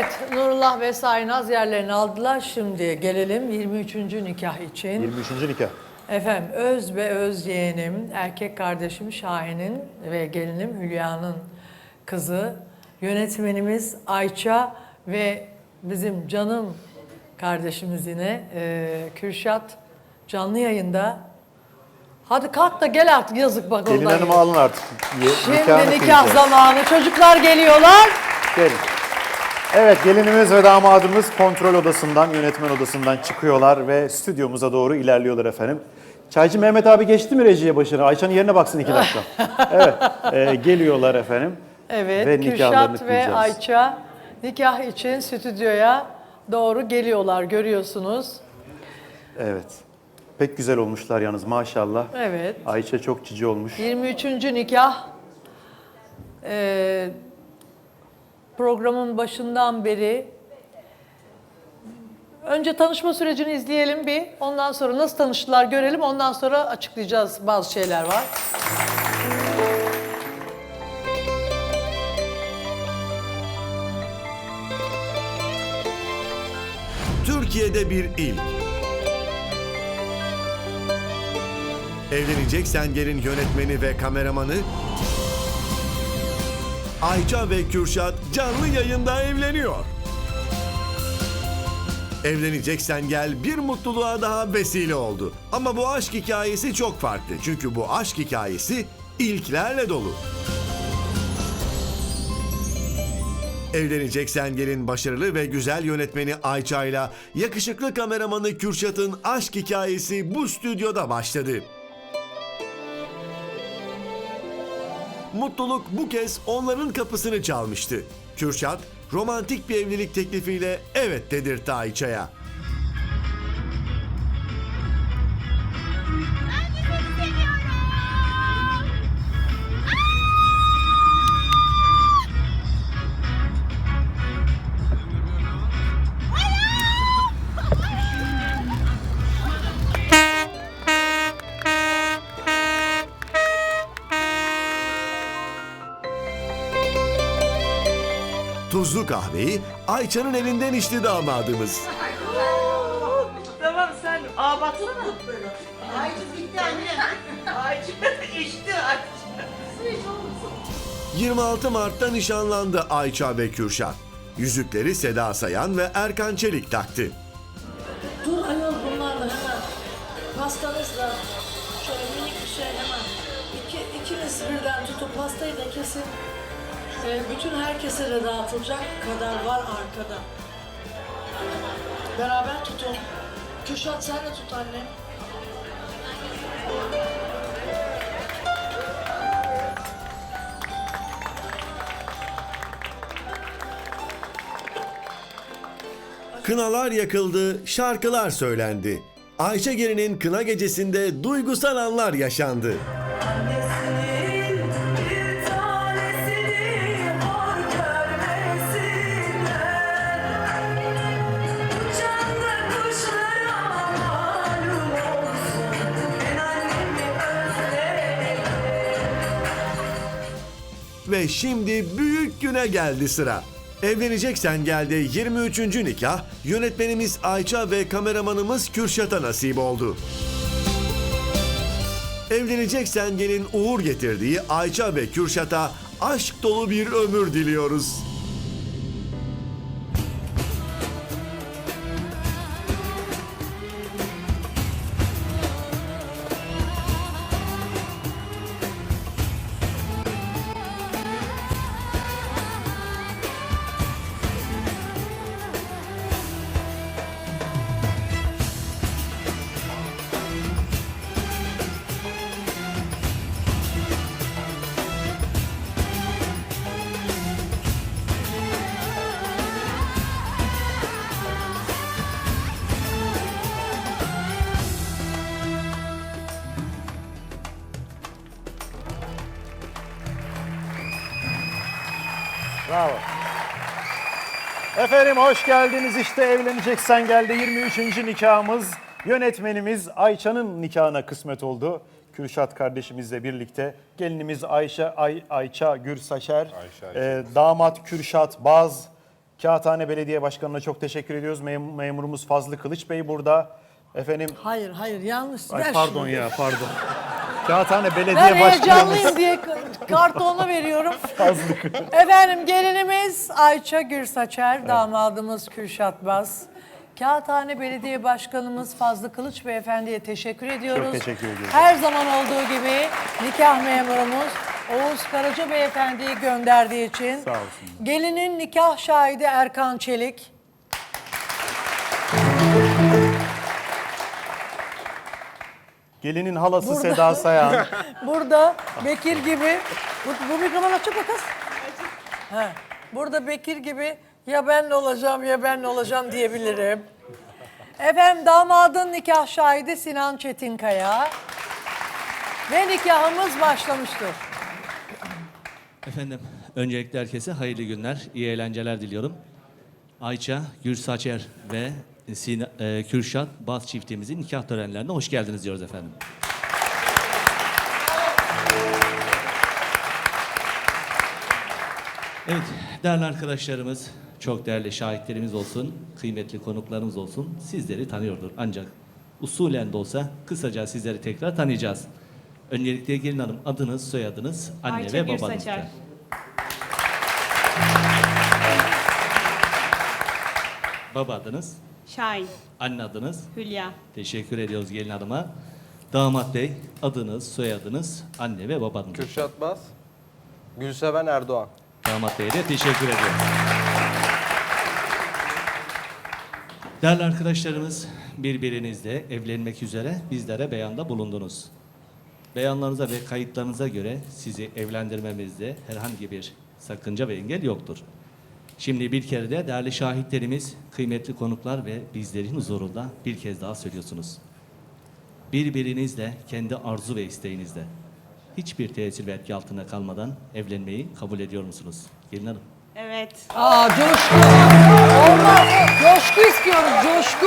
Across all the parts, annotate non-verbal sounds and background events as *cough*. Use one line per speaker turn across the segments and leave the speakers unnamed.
Evet, Nurullah ve Saynaz yerlerini aldılar. Şimdi gelelim 23. nikah için.
23. nikah.
Efendim, öz ve öz yeğenim, erkek kardeşim Şahin'in ve gelinim Hülya'nın kızı, yönetmenimiz Ayça ve bizim canım kardeşimiz yine e, Kürşat canlı yayında. Hadi kalk da gel artık yazık bak
Gelin hanımı alın artık. Ye-
Şimdi
nikahını
nikah
kıyacağız.
zamanı. Çocuklar geliyorlar.
Gelin. Evet gelinimiz ve damadımız kontrol odasından, yönetmen odasından çıkıyorlar ve stüdyomuza doğru ilerliyorlar efendim. Çaycı Mehmet abi geçti mi rejiye başına? Ayça'nın yerine baksın iki dakika. *laughs* evet e, geliyorlar efendim.
Evet,
Ve
Kürşat ve. Ayça nikah için stüdyoya doğru geliyorlar görüyorsunuz.
Evet. Pek güzel olmuşlar yalnız maşallah.
Evet.
Ayça çok cici olmuş.
23. nikah Ee, programın başından beri önce tanışma sürecini izleyelim bir. Ondan sonra nasıl tanıştılar görelim. Ondan sonra açıklayacağız bazı şeyler var.
Türkiye'de bir ilk. Evleneceksen gelin yönetmeni ve kameramanı Ayça ve Kürşat canlı yayında evleniyor. Evleneceksen gel bir mutluluğa daha vesile oldu. Ama bu aşk hikayesi çok farklı. Çünkü bu aşk hikayesi ilklerle dolu. Evleneceksen gelin başarılı ve güzel yönetmeni Ayça ile yakışıklı kameramanı Kürşat'ın aşk hikayesi bu stüdyoda başladı. Mutluluk bu kez onların kapısını çalmıştı. Kürşat romantik bir evlilik teklifiyle evet dedirtti Ayça'ya. Tuzlu kahveyi Ayça'nın elinden içti damadımız.
Tamam sen aa baksana. Aycı bitti anne. Aycı *laughs* içti Aycı.
26 Mart'ta nişanlandı Ayça ve Kürşat. Yüzükleri Seda Sayan ve Erkan Çelik taktı.
Dur ayol bunlarla hemen. Pastanızla şöyle minik bir şey hemen. İki, ikiniz birden tutun pastayı da kesin. Ee, bütün herkese de dağıtılacak kadar var arkada. Beraber tutun. Kürşat sen de tut annem.
Kınalar yakıldı, şarkılar söylendi. Ayşe Gelin'in kına gecesinde duygusal anlar yaşandı. Şimdi büyük güne geldi sıra. Evleneceksen geldi 23. nikah yönetmenimiz Ayça ve kameramanımız Kürşat'a nasip oldu. Evleneceksen gelin uğur getirdiği Ayça ve Kürşat'a aşk dolu bir ömür diliyoruz.
Bravo. Efendim hoş geldiniz. İşte evleneceksen geldi 23. nikahımız. Yönetmenimiz Ayça'nın nikahına kısmet oldu. Kürşat kardeşimizle birlikte. Gelinimiz Ayşe Ay, Ayça Gürsaşer.
Ayşe, Ayşe.
Ee, damat Kürşat Baz. Kağıthane Belediye Başkanı'na çok teşekkür ediyoruz. Mem- memurumuz Fazlı Kılıç Bey burada. Efendim,
Hayır hayır yanlış.
ay
Ver
pardon
şunu.
ya pardon. *laughs* Kağıthane Belediye
Ben
Başkanımız
heyecanlıyım diye kartonu veriyorum. *laughs* Efendim gelinimiz Ayça Gürsaçer, damadımız Kürşat Baz. Kağıthane Belediye Başkanımız Fazlı Kılıç Beyefendi'ye teşekkür ediyoruz.
Çok teşekkür ediyoruz.
Her zaman olduğu gibi nikah memurumuz Oğuz Karaca Beyefendi'yi gönderdiği için.
Sağ olsun.
Gelinin nikah şahidi Erkan Çelik.
Gelinin halası
Burada.
Seda Sayan. *laughs*
Burada Bekir gibi, bu, bu mikrofon açık mı kız? He. Burada Bekir gibi ya ben olacağım ya ben olacağım diyebilirim. Efendim damadın nikah şahidi Sinan Çetinkaya. Ve nikahımız başlamıştır.
Efendim, öncelikle herkese hayırlı günler, iyi eğlenceler diliyorum. Ayça, Gürsaçer ve Sina, e, Kürşat Baz çiftimizin nikah törenlerine hoş geldiniz diyoruz efendim. Evet, değerli arkadaşlarımız, çok değerli şahitlerimiz olsun, kıymetli konuklarımız olsun, sizleri tanıyordur. Ancak usulen de olsa kısaca sizleri tekrar tanıyacağız. Öncelikle gelin hanım adınız, soyadınız, anne
Ayça
ve babanız.
Gürsaçer.
lütfen. Baba adınız,
Şahin,
anne adınız.
Hülya.
Teşekkür ediyoruz gelin hanıma. Damat bey, adınız, soyadınız, anne ve babanız.
Kürşat Bas, Gülseven Erdoğan.
Damat bey'e de teşekkür ediyorum. Değerli arkadaşlarımız, birbirinizle evlenmek üzere bizlere beyanda bulundunuz. Beyanlarınıza ve kayıtlarınıza göre sizi evlendirmemizde herhangi bir sakınca ve engel yoktur. Şimdi bir kere de değerli şahitlerimiz, kıymetli konuklar ve bizlerin huzurunda bir kez daha söylüyorsunuz. Birbirinizle kendi arzu ve isteğinizle hiçbir tesir ve etki altında kalmadan evlenmeyi kabul ediyor musunuz? Gelin hanım.
Evet.
Aa coşku. Olmaz. Coşku istiyoruz, coşku.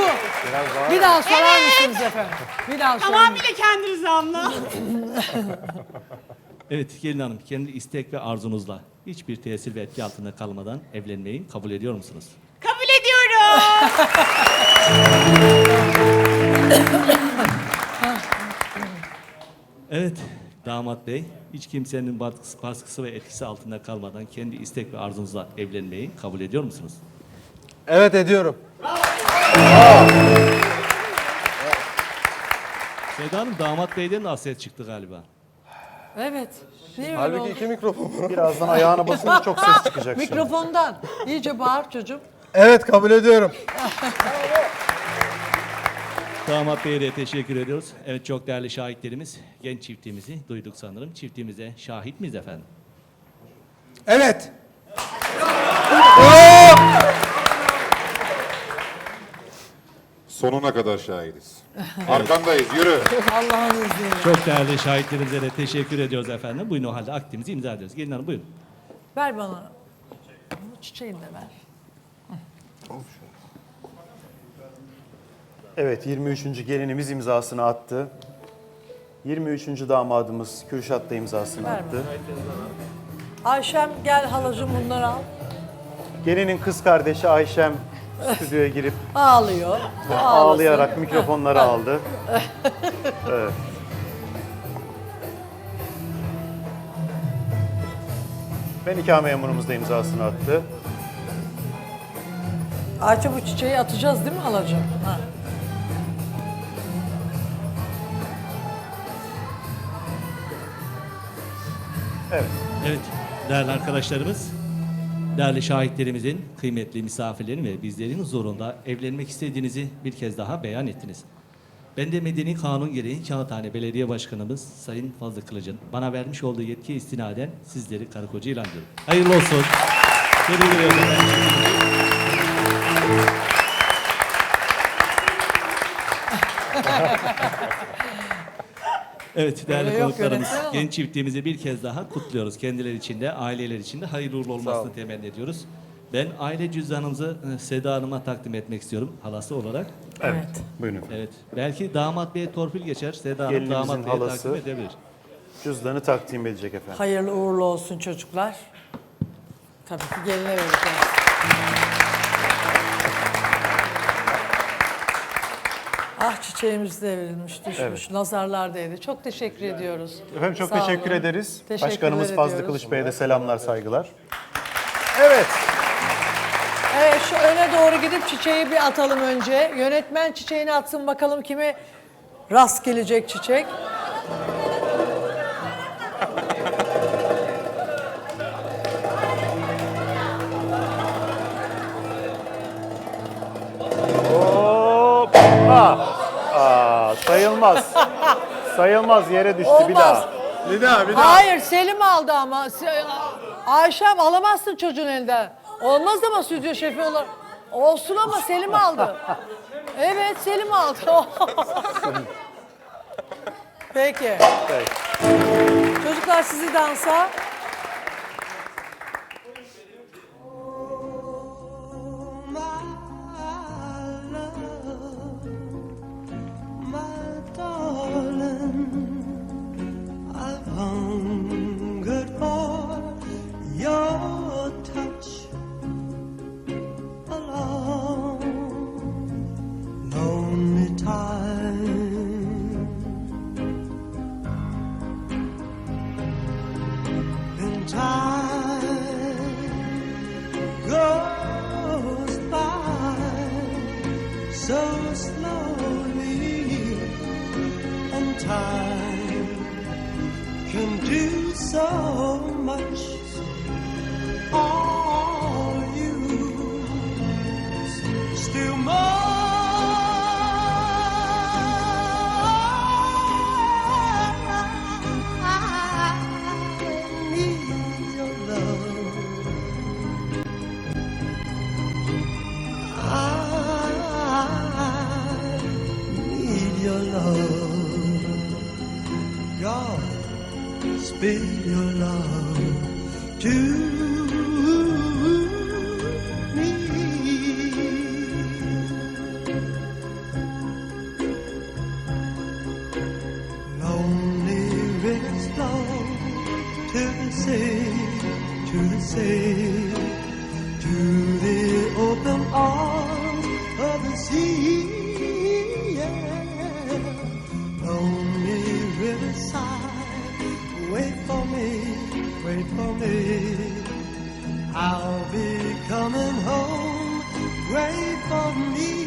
Bir daha sorar mısınız efendim? Bir daha sorar
Tamamıyla kendi rızamla.
Evet gelin hanım kendi istek ve arzunuzla hiçbir tesir ve etki altında kalmadan evlenmeyi kabul ediyor musunuz?
Kabul ediyorum. *coughs*
Evet damat bey hiç kimsenin baskısı, baskısı ve etkisi altında kalmadan kendi istek ve arzunuzla evlenmeyi kabul ediyor musunuz?
Evet ediyorum.
Seda Hanım damat beyden de hasret çıktı galiba.
Evet. Niye öyle
Halbuki
oldu?
iki mikrofon var.
Birazdan ayağına basınca çok ses çıkacak şimdi.
Mikrofondan. İyice bağır çocuğum.
Evet kabul ediyorum.
Damat Bey'e de teşekkür ediyoruz. Evet çok değerli şahitlerimiz genç çiftimizi duyduk sanırım. Çiftimize şahit miyiz efendim?
Evet.
Sonuna kadar şahidiz. Arkandayız, yürü.
Allah'ın izniyle.
Çok değerli şahitlerimize de teşekkür ediyoruz efendim. Buyurun o halde akdimizi imza ediyoruz. Gelin hanım buyurun.
Ver bana. Bu çiçeğini de ver.
Evet 23. gelinimiz imzasını attı. 23. damadımız Kürşat da imzasını
Ver
attı.
Ayşem gel halacığım bunları al.
Gelinin kız kardeşi Ayşem stüdyoya girip
Ağlıyor.
Ağlayarak mikrofonları aldı. Evet. Ve nikah memurumuz da imzasını attı.
Ayça bu çiçeği atacağız değil mi halacığım? Ha.
Evet.
Evet, değerli arkadaşlarımız, değerli şahitlerimizin, kıymetli misafirlerin ve bizlerin huzurunda evlenmek istediğinizi bir kez daha beyan ettiniz. Ben de Medeni Kanun gereği Kağıthane Belediye Başkanımız Sayın Fazlı Kılıç'ın bana vermiş olduğu yetkiye istinaden sizleri karı koca ilan ediyorum. Hayırlı olsun. Tebrik ediyorum. *laughs* Evet değerli
Öyle yok
konuklarımız,
ama.
genç çiftliğimizi bir kez daha kutluyoruz. Kendileri için de, aileler için de hayırlı uğurlu olmasını temenni ediyoruz. Ben aile cüzdanımızı e, Seda Hanım'a takdim etmek istiyorum halası olarak.
Evet. Buyurun efendim.
Evet. Belki damat beye torpil geçer. Seda Hanım
Gelinimizin
damat beye
halası.
takdim edebilir.
Cüzdanı takdim edecek efendim.
Hayırlı uğurlu olsun çocuklar. Tabii ki geline vereceğiz. Ah çiçeğimiz devrilmiş, düşmüş. Nazarlar değdi. Çok teşekkür ediyoruz.
Efendim çok
Sağ
teşekkür
olun.
ederiz.
Teşekkürler
Başkanımız Fazlı
ediyoruz.
Kılıç Bey'e de selamlar, saygılar. Evet.
Evet şu öne doğru gidip çiçeği bir atalım önce. Yönetmen çiçeğini atsın bakalım kime rast gelecek çiçek.
Sayılmaz. sayılmaz yere düştü bir
Olmaz.
daha.
Bir daha bir daha.
Hayır Selim aldı ama. Se- Ayşem alamazsın çocuğun elinden. Olmaz ama stüdyo şefi olur. Olsun ama Selim aldı. Evet Selim aldı. *laughs* Peki.
Peki.
Çocuklar sizi dansa.
So much. Spill your love to me. Lonely rivers flow to the sea, to the sea, to the pray for me.